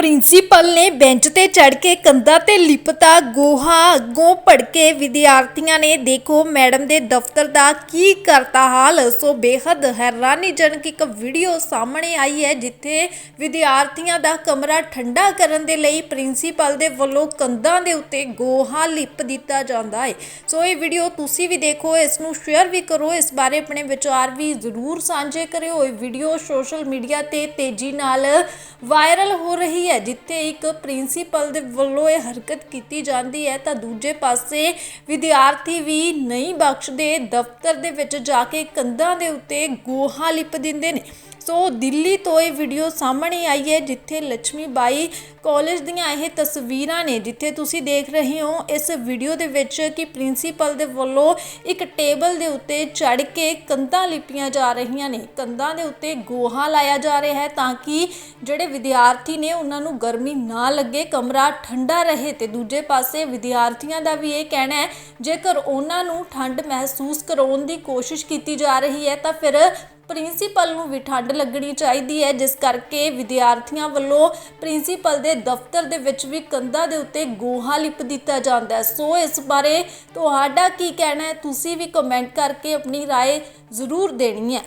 Principal ਨੇ bench ਤੇ ਚੜ ਕੇ ਕੰਧਾਂ ਤੇ ਲਿਪਤਾ ਗੋਹਾ ਅੱਗੋਂ ਭੜਕੇ ਵਿਦਿਆਰਥੀਆਂ ਨੇ, ਦੇਖੋ ਮੈਡਮ ਦੇ ਦਫ਼ਤਰ ਦਾ ਕੀ ਕਰਤਾ ਹਾਲ, ਸੋ ਬੇहद ਹੈਰਾਨੀਜਨਕ ਇੱਕ ਵੀਡੀਓ ਸਾਹਮਣੇ ਆਈ ਹੈ, ਜਿੱਥੇ ਵਿਦਿਆਰਥੀਆਂ ਦਾ ਕਮਰਾ ਠੰਡਾ ਕਰਨ ਦੇ ਲਈ ਪ੍ਰਿੰਸੀਪਲ ਦੇ ਵੱਲੋਂ ਕੰਧਾਂ ਦੇ ਉੱਤੇ ਗੋਹਾ ਲਿਪ ਦਿੱਤਾ ਜਾਂਦਾ ਹੈ ਸੋ ਇਹ ਵੀਡੀਓ ਤੁਸੀਂ ਵੀ ਦੇਖੋ, ਇਸ ਨੂੰ ਸ਼ੇਅਰ ਵੀ ਕਰੋ, ਇਸ ਬਾਰੇ ਆਪਣੇ ਵਿਚਾਰ ਵੀ ਜ਼ਰੂਰ ਸਾਂਝੇ ਕਰਿਓ। ਇਹ ਵੀਡੀਓ ਸੋਸ਼ਲ ਮੀਡੀਆ ਤੇ ਤੇਜ਼ੀ ਨਾਲ ਵਾਇਰਲ ਹੋ ਰਹੀ ਹੈ ਜਿੱਥੇ ਇੱਕ ਪ੍ਰਿੰਸੀਪਲ ਦੇ ਵੱਲੋਂ ਇਹ ਹਰਕਤ ਕੀਤੀ ਜਾਂਦੀ ਹੈ, ਤਾਂ ਦੂਜੇ ਪਾਸੇ ਵਿਦਿਆਰਥੀ ਵੀ ਨਹੀਂ ਬਖਸ਼ਦੇ, ਦਫ਼ਤਰ ਦੇ ਵਿੱਚ ਜਾ ਕੇ ਕੰਧਾਂ ਦੇ ਉੱਤੇ ਗੋਹਾ ਲਿਪ ਦਿੰਦੇ ਨੇ। ਸੋ ਦਿੱਲੀ ਤੋਂ ਇਹ ਵੀਡੀਓ ਸਾਹਮਣੇ ਆਈ ਹੈ, ਜਿੱਥੇ ਲక్ష్ਮੀ ਬਾਈ ਕਾਲਜ ਦੀਆਂ ਇਹ ਤਸਵੀਰਾਂ ਨੇ, ਜਿੱਥੇ ਤੁਸੀਂ ਦੇਖ ਰਹੇ ਹੋ, ਇਸ ਵੀਡੀਓ ਦੇ ਵਿੱਚ ਕਿ ਪ੍ਰਿੰਸੀਪਲ ਦੇ ਵੱਲੋਂ ਇੱਕ ਟੇਬਲ ਦੇ ਉੱਤੇ ਚੜ ਕੇ ਕੰਧਾਂ ਲਿਪੀਆਂ ਜਾ ਰਹੀਆਂ ਨੇ। ਕੰਧਾਂ ਦੇ ਉੱਤੇ ਗੋਹਾ ਲਾਇਆ ਜਾ ਰਿਹਾ ਹੈ, ਤਾਂ ਕਿ ਜਿਹੜੇ ਵਿਦਿਆਰਥੀ ਨੇ ਉਹਨਾਂ ਉਹਨਾਂ ਨੂੰ ਗਰਮੀ ਨਾ ਲੱਗੇ ਕਮਰਾ ਠੰਡਾ ਰਹੇ ਤੇ ਦੂਜੇ ਪਾਸੇ ਵਿਦਿਆਰਥੀਆਂ ਦਾ ਵੀ ਇਹ ਕਹਿਣਾ ਹੈ ਜੇਕਰ ਉਹਨਾਂ ਨੂੰ ਠੰਡ ਮਹਿਸੂਸ ਕਰਾਉਣ ਦੀ ਕੋਸ਼ਿਸ਼ ਕੀਤੀ ਜਾ ਰਹੀ ਹੈ ਤਾਂ ਫਿਰ ਪ੍ਰਿੰਸੀਪਲ ਨੂੰ ਵੀ ਠੰਡ ਲੱਗਣੀ ਚਾਹੀਦੀ ਹੈ ਜਿਸ ਕਰਕੇ ਵਿਦਿਆਰਥੀਆਂ ਵੱਲੋਂ ਪ੍ਰਿੰਸੀਪਲ ਦੇ ਦਫ਼ਤਰ ਦੇ ਵਿੱਚ ਵੀ ਕੰਧਾਂ ਦੇ ਉੱਤੇ ਗੋਹਾ ਲਿਪ ਦਿੱਤਾ ਜਾਂਦਾ ਹੈ ਸੋ ਇਸ ਬਾਰੇ ਤੁਹਾਡਾ ਕੀ ਕਹਿਣਾ ਹੈ ਤੁਸੀਂ ਵੀ ਕਮੈਂਟ ਕਰਕੇ ਆਪਣੀ رائے ਜ਼ਰੂਰ ਦੇਣੀ ਹੈ